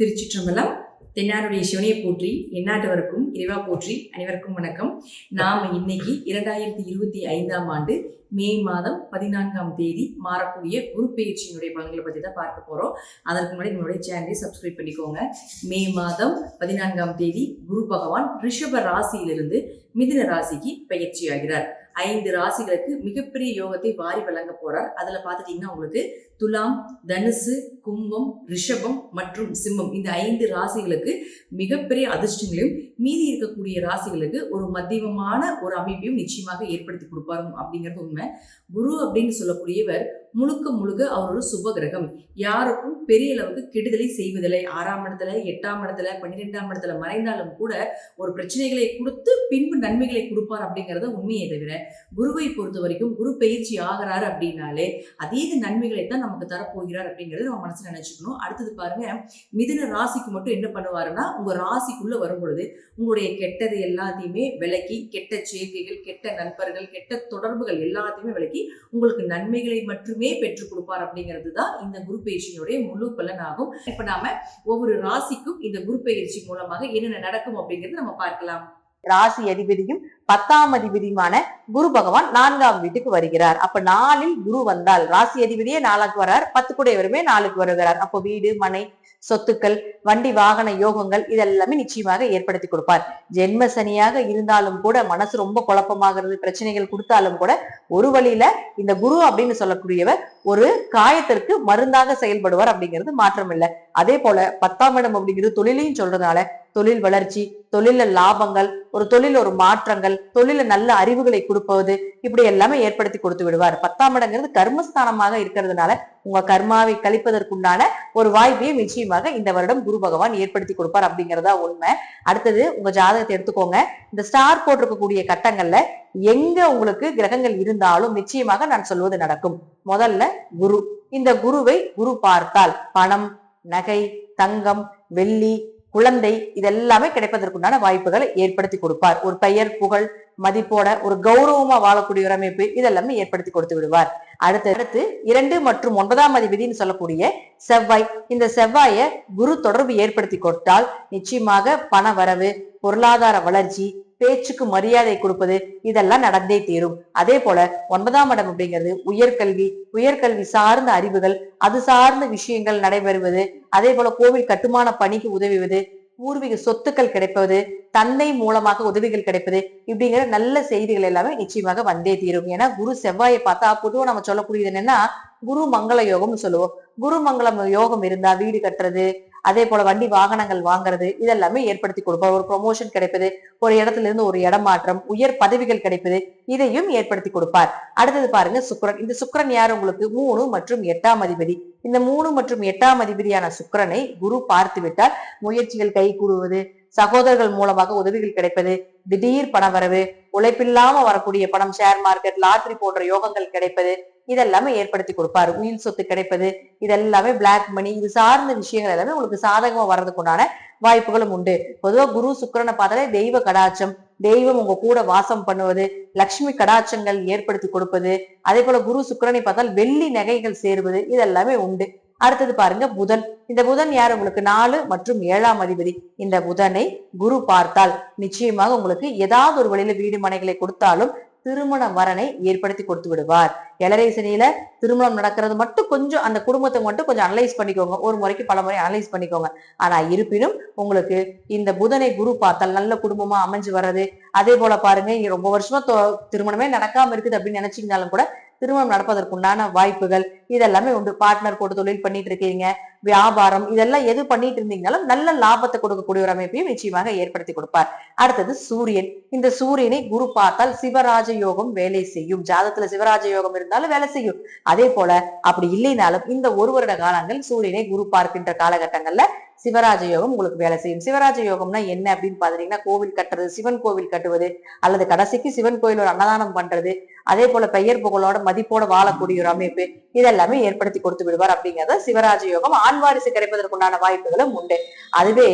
திருச்சிற்றம்பலம் தென்னாருடைய சிவனையை போற்றி எந்நாட்டவருக்கும் இறைவா போற்றி அனைவருக்கும் வணக்கம். நாம் இன்னைக்கு இரண்டாயிரத்தி இருபத்தி ஐந்தாம் ஆண்டு மே மாதம் பதினான்காம் தேதி மாறக்கூடிய குரு பயிற்சியினுடைய பலன்களை பற்றி தான் பார்க்க போகிறோம் அதற்கு முன்னாடி நம்மளுடைய சேனலை சப்ஸ்கிரைப் பண்ணிக்கோங்க. மே மாதம் பதினான்காம் தேதி குரு பகவான் ரிஷப ராசியிலிருந்து மிதுன ராசிக்கு பயிற்சி ஆகிறார். ஐந்து ராசிகளுக்கு மிகப்பெரிய யோகத்தை வாரி வழங்க போறார். அதுல பார்த்துட்டீங்கன்னா உங்களுக்கு துலாம் தனுசு கும்பம் ரிஷபம் மற்றும் சிம்மம் இந்த ஐந்து ராசிகளுக்கு மிகப்பெரிய அதிர்ஷ்டங்களையும் மீதி இருக்கக்கூடிய ராசிகளுக்கு ஒரு மத்தியமமான ஒரு அமைப்பையும் நிச்சயமாக ஏற்படுத்தி கொடுப்பாரு அப்படிங்கிறது உண்மை. குரு அப்படின்னு சொல்லக்கூடியவர் முழுக்க முழுக்க அவர் ஒரு சுப கிரகம் யாருக்கும் பெரிய அளவுக்கு கெடுதலை செய்வதில்லை. ஆறாம் இடத்துல எட்டாம் இடத்துல பன்னிரெண்டாம் இடத்துல மறைந்தாலும் கூட ஒரு பிரச்சனைகளை கொடுத்து பின்பு நன்மைகளை கொடுப்பார் அப்படிங்கிறத உண்மையை தவிர குருவை பொறுத்த வரைக்கும் குரு பயிற்சி ஆகிறாரு அப்படின்னாலே அதீத நன்மைகளை தான் நமக்கு தரப்போகிறார் அப்படிங்கிறது நம்ம மனசில் நினைச்சுக்கணும். அடுத்தது பாருங்க மிதுன ராசிக்கு மட்டும் என்ன பண்ணுவாருன்னா உங்க ராசிக்குள்ள வரும் பொழுது உங்களுடைய கெட்டது எல்லாத்தையுமே விலக்கி கெட்ட சேர்க்கைகள் கெட்ட நண்பர்கள் கெட்ட தொடர்புகள் எல்லாத்தையுமே விலக்கி உங்களுக்கு நன்மைகளை மட்டுமே பெற்றுக் கொடுப்பார் அப்படிங்கிறது தான் இந்த குரு பயிற்சியினுடைய முழு பலன் ஆகும் இப்ப நாம ஒவ்வொரு ராசிக்கும் இந்த குரு பயிற்சி மூலமாக என்னென்ன நடக்கும் அப்படிங்கிறது நம்ம பார்க்கலாம். ராசி அதிபதியும் பத்தாம் அதிபதியுமான குரு பகவான் நான்காம் வீட்டுக்கு வருகிறார். அப்ப நாளில் குரு வந்தால் ராசி அதிபதியே நாளுக்கு வர்றார் பத்து கூடையவருமே நாளுக்கு வருகிறார். அப்போ வீடு மனை சொத்துக்கள் வண்டி வாகன யோகங்கள் இதெல்லாமே நிச்சயமாக ஏற்படுத்தி கொடுப்பார். ஜென்ம சனியாக இருந்தாலும் கூட மனசு ரொம்ப குழப்பமாகிறது பிரச்சனைகள் கொடுத்தாலும் கூட ஒரு வழியில இந்த குரு அப்படின்னு சொல்லக்கூடியவர் ஒரு காயத்திற்கு மருந்தாக செயல்படுவார் அப்படிங்கிறது மாற்றம் இல்லை அதே போல பத்தாம் இடம் அப்படிங்கிறது தொழிலையும் சொல்றதுனால தொழில் வளர்ச்சி தொழில லாபங்கள் ஒரு தொழில் ஒரு மாற்றங்கள் தொழில நல்ல அறிவுகளை கொடுப்பது இப்படி எல்லாமே ஏற்படுத்தி கொடுத்து விடுவார். பத்தாம் இடங்கிறது கர்மஸ்தானமாக இருக்கிறதுனால உங்க கர்மாவை கழிப்பதற்குண்டான ஒரு வாய்ப்பையும் நிச்சயமாக இந்த வருடம் குரு பகவான் ஏற்படுத்தி கொடுப்பார் அப்படிங்கறதா உண்மை. அடுத்தது உங்க ஜாதகத்தை எடுத்துக்கோங்க. இந்த ஸ்டார் போட்டிருக்கக்கூடிய கட்டங்கள்ல எங்க உங்களுக்கு கிரகங்கள் இருந்தாலும் நிச்சயமாக நான் சொல்வது நடக்கும். முதல்ல குரு. இந்த குருவை குரு பார்த்தால் பணம் நகை தங்கம் வெள்ளி குழந்தை இதெல்லாமே கிடைப்பதற்குண்டான வாய்ப்புகளை ஏற்படுத்தி கொடுப்பார். ஒரு பெயர் புகழ் மதிப்போட ஒரு கௌரவமா வாழக்கூடிய ஒரு அமைப்பு இதெல்லாமே ஏற்படுத்தி கொடுத்து விடுவார். அடுத்து அடுத்து இரண்டு மற்றும் ஒன்பதாம் அதிபதினு சொல்லக்கூடிய செவ்வாய். இந்த செவ்வாய குரு தொடர்பு ஏற்படுத்தி கொடுத்தால் நிச்சயமாக பண வரவு பொருளாதார வளர்ச்சி பேச்சுக்கு மரியாதை கொடுப்பது இதெல்லாம் நடந்தே தீரும். அதே போல ஒன்பதாம் இடம் அப்படிங்கிறது உயர்கல்வி உயர்கல்வி சார்ந்த அறிவுகள் அது சார்ந்த விஷயங்கள் நடைபெறுவது அதே போல கோவில் கட்டுமான பணிக்கு உதவுவது பூர்வீக சொத்துக்கள் கிடைப்பது தந்தை மூலமாக உதவிகள் கிடைப்பது இப்படிங்கிற நல்ல செய்திகள் எல்லாமே நிச்சயமாக வந்தே தீரும். ஏன்னா குரு செவ்வாயை பார்த்தா பொதுவாக நம்ம சொல்லக்கூடியது என்னன்னா குரு மங்கள யோகம்னு சொல்லுவோம். குரு மங்களம் யோகம் இருந்தா வீடு கட்டுறது அதே போல வண்டி வாகனங்கள் வாங்குறது இதெல்லாமே ஏற்படுத்தி கொடுப்பார் ஒரு ப்ரொமோஷன் கிடைப்பது ஒரு இடத்துல இருந்து ஒரு இடமாற்றம் உயர் பதவிகள் கிடைப்பது இதையும் ஏற்படுத்தி கொடுப்பார். அடுத்தது பாருங்க சுக்கரன். இந்த சுக்கரன் யார்? உங்களுக்கு மூணு மற்றும் எட்டாம் அதிபதி. இந்த மூணு மற்றும் எட்டாம் அதிபதியான சுக்கரனை குரு பார்த்து விட்டால் முயற்சிகள் கை கூடுவது சகோதரர்கள் மூலமாக உதவிகள் கிடைப்பது திடீர் பண வரவு உழைப்பில்லாம வரக்கூடிய பணம் ஷேர் மார்க்கெட் லாட்ரி போன்ற யோகங்கள் கிடைப்பது இதெல்லாமே ஏற்படுத்தி கொடுப்பாரு. உயிர் சொத்து கிடைப்பது இதெல்லாமே பிளாக் மணி இது சார்ந்த விஷயங்கள் எல்லாமே உங்களுக்கு சாதகமா வர்றதுக்குண்டான வாய்ப்புகளும் உண்டு. பொதுவா குரு சுக்கிரனை பார்த்தாலே தெய்வ கடாட்சம் தெய்வம் உங்க கூட வாசம் பண்ணுவது லக்ஷ்மி கடாட்சங்கள் ஏற்படுத்தி கொடுப்பது அதே போல குரு சுக்கரனை பார்த்தால் வெள்ளி நகைகள் சேருவது இதெல்லாமே உண்டு. அடுத்தது பாருங்க புதன். இந்த புதன் யார்? உங்களுக்கு நாலு மற்றும் ஏழாம் அதிபதி. இந்த புதனை குரு பார்த்தால் நிச்சயமாக உங்களுக்கு ஏதாவது ஒரு வழியில வீடு மனைகளை கொடுத்தாலும் திருமண வரனை ஏற்படுத்தி கொடுத்து விடுவார். எலரை சனியில திருமணம் நடக்கிறது மட்டும் கொஞ்சம் அந்த குடும்பத்தை மட்டும் கொஞ்சம் அனலைஸ் பண்ணிக்கோங்க. ஒரு முறைக்கு பல முறை அனலைஸ் பண்ணிக்கோங்க. ஆனா இருப்பினும் உங்களுக்கு இந்த புதனை குரு பார்த்தால் நல்ல குடும்பமா அமைஞ்சு வர்றது. அதே போல பாருங்க இங்க ரொம்ப வருஷமா திருமணமே நடக்காம இருக்குது அப்படின்னு நினைச்சீங்கனாலும் கூட திருமணம் நடப்பதற்குண்டான வாய்ப்புகள் இதெல்லாமே உண்டு. பார்ட்னர் போட்டு தொழில் பண்ணிட்டு இருக்கீங்க வியாபாரம் இதெல்லாம் எது பண்ணிட்டு இருந்தீங்கனாலும் நல்ல லாபத்தை கொடுக்கக்கூடிய ஒரு அமைப்பையும் நிச்சயமாக ஏற்படுத்தி கொடுப்பார். அடுத்தது சூரியன். இந்த சூரியனை குரு பார்த்தால் சிவராஜ யோகம் வேலை செய்யும். ஜாதத்துல சிவராஜ யோகம் இருந்தாலும் வேலை செய்யும். அதே போல அப்படி இல்லைனாலும் இந்த ஒரு வருட காலங்கள் சூரியனை குரு பார்க்கின்ற காலகட்டங்கள்ல சிவராஜ யோகம் உங்களுக்கு வேலை செய்யும். சிவராஜ யோகம்னா என்ன அப்படின்னு பாத்தீங்கன்னா கோவில் கட்டுறது சிவன் கோவில் கட்டுவது அல்லது கடைசிக்கு சிவன் கோயில் ஒரு அன்னதானம் பண்றது அதே போல பெயர் புகழோட மதிப்போட வாழக்கூடிய ஒரு அமைப்பு இதெல்லாமே ஏற்படுத்தி கொடுத்து விடுவார் அப்படிங்கறத சிவராஜ யோகம் ஆண்வாரிசு கிடைப்பதற்குண்டான வாய்ப்புகளும் உண்டு. அதுவே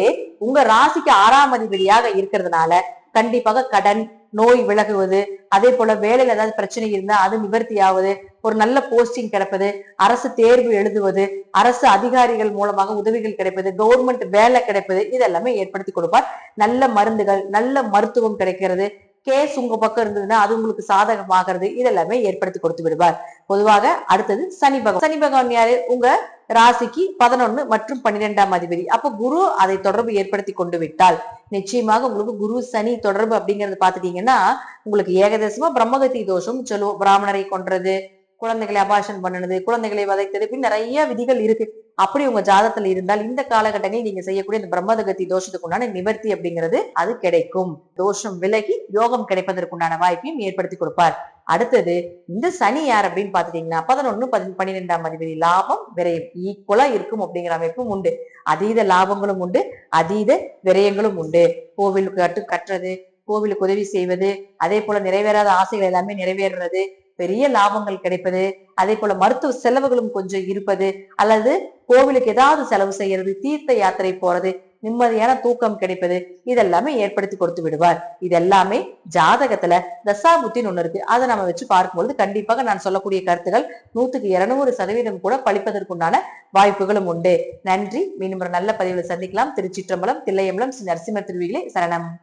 உங்க ராசிக்கு ஆறாம் அதிபதியாக இருக்கிறதுனால கண்டிப்பாக கடன் நோய் விலகுவது அதே போல வேலையில ஏதாவது பிரச்சனை இருந்தா அது நிவர்த்தி ஆகுது ஒரு நல்ல போஸ்டிங் கிடைப்பது அரசு தேர்வு எழுதுவது அரசு அதிகாரிகள் மூலமாக உதவிகள் கிடைப்பது கவர்மெண்ட் வேலை கிடைப்பது இதெல்லாமே ஏற்படுத்தி கொடுப்பார். நல்ல மருந்துகள் நல்ல மருத்துவம் கிடைக்கிறது. கேஸ் உங்க பக்கம் இருந்ததுன்னா அது உங்களுக்கு சாதகமாகிறது. இதெல்லாமே ஏற்படுத்தி கொடுத்து விடுவார். பொதுவாக அடுத்தது சனி பகவான். சனி பகவான் யாரு? உங்க ராசிக்கு பதினொன்னு மற்றும் பன்னிரெண்டாம் அதிபதி. அப்ப குரு அதை தொடர்பு ஏற்படுத்தி கொண்டு விட்டால் நிச்சயமாக உங்களுக்கு குரு சனி தொடர்பு அப்படிங்கறது பாத்துட்டீங்கன்னா உங்களுக்கு ஏகதேசமா பிரம்மகத்தி தோஷம் சொல்லுவோம். பிராமணரை கொன்றது குழந்தைகளை அபாஷன் பண்ணுனது குழந்தைகளை வதைத்தது இப்படி நிறைய விதிகள் இருக்கு. அப்படி உங்க ஜாதத்துல இருந்தால் இந்த காலகட்டங்களில் நீங்க செய்யக்கூடிய இந்த பிரம்மதகத்தி தோஷத்துக்கு உண்டான நிவர்த்தி அப்படிங்கிறது அது கிடைக்கும். தோஷம் விலகி யோகம் கிடைப்பதற்குண்டான வாய்ப்பையும் ஏற்படுத்தி கொடுப்பார். அடுத்தது இந்த சனி யார் அப்படின்னு பாத்துட்டீங்கன்னா பதினொன்னு பதி- பன்னிரெண்டாம் அதிபதி லாபம் விரயம். ஈக்குவலா இருக்கும் அப்படிங்கிற அமைப்பும் உண்டு. அதீத லாபங்களும் உண்டு அதீத விரயங்களும் உண்டு. கோவிலுக்கு கட்டு கட்டுறது கோவிலுக்கு உதவி செய்வது அதே போல நிறைவேறாத ஆசைகள் எல்லாமே நிறைவேறுறது பெரிய லாபங்கள் கிடைப்பது அதே போல மருத்துவ செலவுகளும் கொஞ்சம் இருப்பது அல்லது கோவிலுக்கு ஏதாவது செலவு செய்யறது தீர்த்த யாத்திரை போறது நிம்மதியான தூக்கம் கிடைப்பது இதெல்லாமே ஏற்படுத்தி கொடுத்து விடுவார். இது எல்லாமே ஜாதகத்துல தசாபுத்தின்னு ஒண்ணு இருக்கு. அதை நம்ம வச்சு பார்க்கும்பொழுது கண்டிப்பாக நான் சொல்லக்கூடிய கருத்துக்கள் நூத்துக்கு இருநூறு சதவீதம் கூட பழிப்பதற்குண்டான வாய்ப்புகளும் உண்டு. நன்றி. மீண்டும் ஒரு நல்ல பதிவில் சந்திக்கலாம். திருச்சிற்றம்பலம் தில்லையம்பலம் ஸ்ரீ நரசிம்ம திருவிகளே சரணம்.